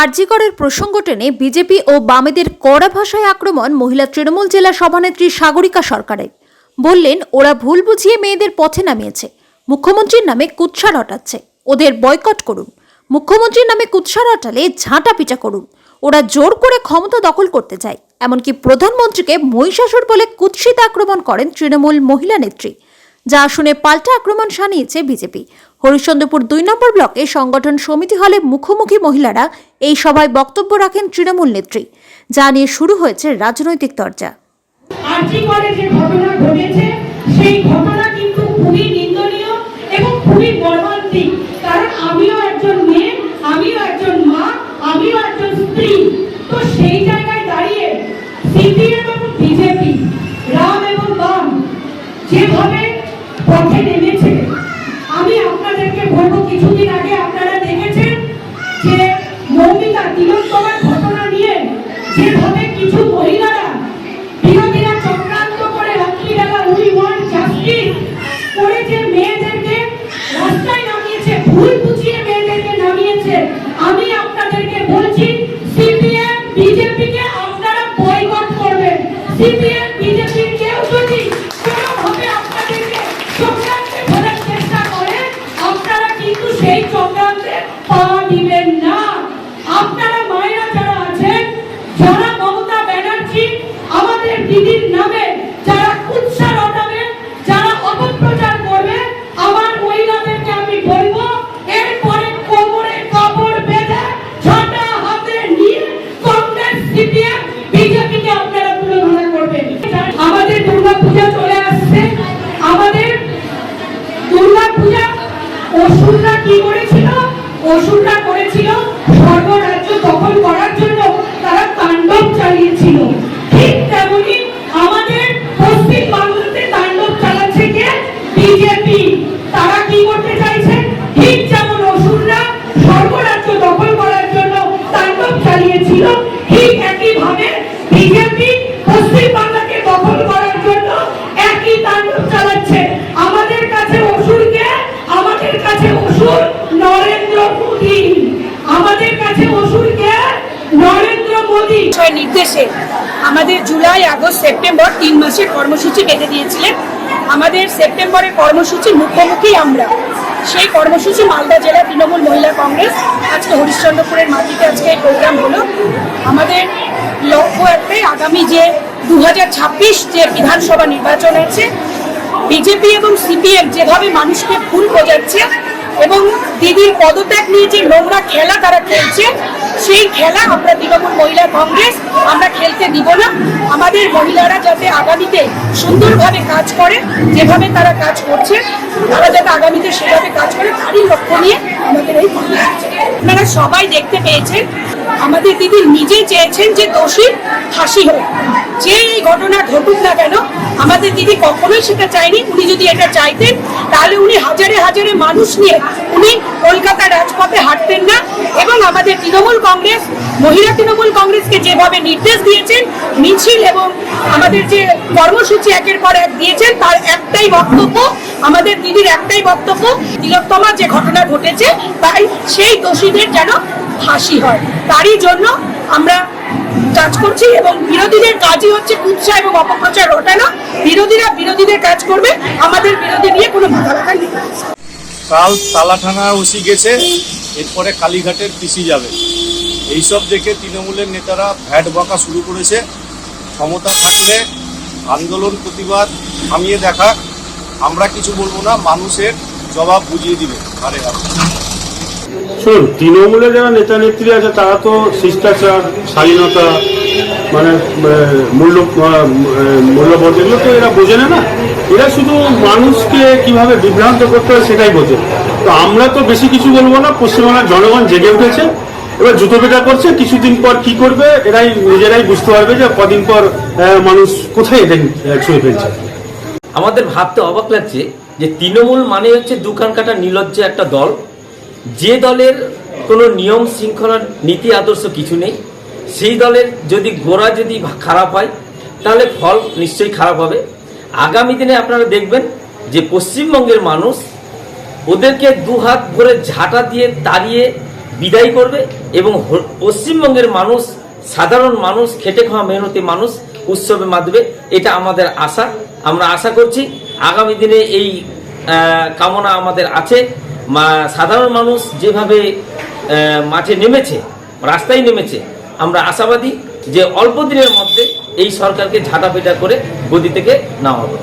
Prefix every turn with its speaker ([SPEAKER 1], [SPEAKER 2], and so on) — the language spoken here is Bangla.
[SPEAKER 1] আরজিকরের প্রসঙ্গ টেনে বিজেপি ও বামেদের কড়া ভাষায় আক্রমণ মহিলা তৃণমূল জেলা সভানেত্রী সাগরিকা সরকারের। বললেন, ওরা ভুল বুঝিয়ে মেয়েদের পথে নামিয়েছে। মুখ্যমন্ত্রীর নামে কুৎসা রটাচ্ছে ওদের বয়কট করুন। মুখ্যমন্ত্রীর নামে কুৎসা রটালে ঝাঁটা পিটা করুন। ওরা জোর করে ক্ষমতা দখল করতে চায়। এমনকি প্রধানমন্ত্রীকে মহিষাসুর বলে কুৎসিত আক্রমণ করেন তৃণমূল মহিলা নেত্রী। যা শুনে পাল্টা আক্রমণ শানিয়েছে বিজেপি। হরিশ্চন্দ্রপুর দুই নম্বর ব্লকে সংগঠন সমিতি হলে মুখোমুখি মহিলারা এই সভায় বক্তব্য রাখেন তৃণমূল নেত্রী। যা নিয়ে শুরু হয়েছে রাজনৈতিক
[SPEAKER 2] বাম যেভাবে পথে নেমেছে সিপিএম বিজেপির কেউ যদি কোনোভাবে আমাদের দুর্গা পূজা চলে আসছে। আমাদের দুর্গা পূজা অসুররা কি করেছিল? অসুররা করেছিল সর্বরাজ্য দখল করার
[SPEAKER 3] নির্দেশে আমাদের জুলাই, আগস্ট, সেপ্টেম্বর তিন মাসের কর্মসূচি বেঁধে দিয়েছিলেন। আমাদের সেপ্টেম্বরের কর্মসূচি মুখোমুখি আমরা। সেই কর্মসূচি মালদা জেলা তৃণমূল মহিলা কংগ্রেস, আজকে হরিশ্চন্দ্রপুরের মাটিতে আজকে এই প্রোগ্রাম হলো। আমাদের লক্ষ্য একটাই, আগামী যে দু হাজার ছাব্বিশ যে বিধানসভা নির্বাচন আছে বিজেপি এবং সিপিএম যেভাবে মানুষকে ভুল বোঝাচ্ছে এবং দিদির পদত্যাগ নিয়ে যে নোংরা খেলা তারা খেলছে, সেই খেলা আমরা তৃণমূল মহিলা কংগ্রেস, আমরা খেলতে দিব না। আমাদের মহিলারা যাতে আগামীতে সুন্দরভাবে কাজ করে, যেভাবে তারা কাজ করছে, তারা যাতে আগামীতে সেভাবে কাজ করে, তারই লক্ষ্য নিয়ে আমাদের এই কর্মসূচি। আপনারা সবাই দেখতে পেয়েছেন। আমাদের দিদি নিজে চেয়েছেন যে দোষী ফাঁসি হোক। যে এই ঘটনা ঘটুক না কেন, আমাদের দিদি কখনোই সেটা চাইনি উনি যদি এটা চাইতেন, তাহলে উনি হাজারে হাজারে মানুষ নিয়ে উনি কলকাতা রাজপথে হাঁটতেন না। এবং আমাদের তৃণমূল কংগ্রেস, মহিলা তৃণমূল কংগ্রেসকে যেভাবে নির্দেশ দিয়েছেন, মিছিল এবং আমাদের যে কর্মসূচি একের পর এক দিয়েছেন, তার একটাই বক্তব্য আমাদের দিদির একটাই বক্তব্য তিলোত্তমা যে ঘটনা ঘটেছে, তাই সেই দোষীদের যেন ফাঁসি হয়। তারই জন্য আমরা কাজ করছি এবং বিরোধীদের কাজই হচ্ছে কুৎসা এবং অপপ্রচার রটানো। বিরোধীরা বিরোধীদের কাজ করবে, আমাদের বিরোধী নিয়ে কোনো মাথা ব্যথা নেই।
[SPEAKER 4] কাল তালা থানা ওসি গেছে, এরপরে কালীঘাটের পিসি যাবে। এইসব দেখে তৃণমূলের নেতারা ভ্যাট বকা শুরু করেছে। ক্ষমতা থাকলে আন্দোলন, প্রতিবাদ থামিয়ে দেখা। আমরা কিছু বলব না, মানুষের জবাব বুঝিয়ে দিবে। আরে
[SPEAKER 5] শুনুন, তৃণমূলের যারা নেতা নেত্রী আছে, তারা তো শিষ্টাচার স্বাধীনতা মানে মূল্য মূল্যবোধ, এগুলো তো এরা বোঝে না এরা শুধু মানুষকে কীভাবে বিভ্রান্ত করতে হয় সেটাই বোঝে। তো আমরা তো বেশি কিছু বলব না পশ্চিমবাংলার জনগণ জেগে উঠেছে, এবার জুতো পেটা করছে, কিছুদিন পর কি করবে, এরাই নিজেরাই বুঝতে পারবে যে কদিন পর মানুষ কোথায় এদের ছুঁয়ে ফেলছে।
[SPEAKER 6] আমাদের ভাবতে অবাক লাগছে যে তৃণমূল মানে হচ্ছে দোকান কাটা নির্লজ্জ একটা দল। যে দলের কোনো নিয়ম শৃঙ্খলার নীতি আদর্শ কিছু নেই, সেই দলের যদি গোড়া যদি খারাপ হয়, তাহলে ফল নিশ্চয়ই খারাপ হবে। আগামী দিনে আপনারা দেখবেন যে পশ্চিমবঙ্গের মানুষ ওদেরকে দু হাত ভরে ঝাঁটা দিয়ে তাড়িয়ে বিদায় করবে এবং পশ্চিমবঙ্গের মানুষ, সাধারণ মানুষ, খেটে খাওয়া মেহনতি মানুষ উৎসবে মাতবে, এটা আমাদের আশা। আমরা আশা করছি আগামী দিনে এই কামনা আমাদের আছে। সাধারণ মানুষ যেভাবে মাঠে নেমেছে, রাস্তায় নেমেছে, আমরা আশাবাদী যে অল্প দিনের মধ্যে এই সরকারকে ঝাঁটাপিটা করে গদি থেকে নামাবো।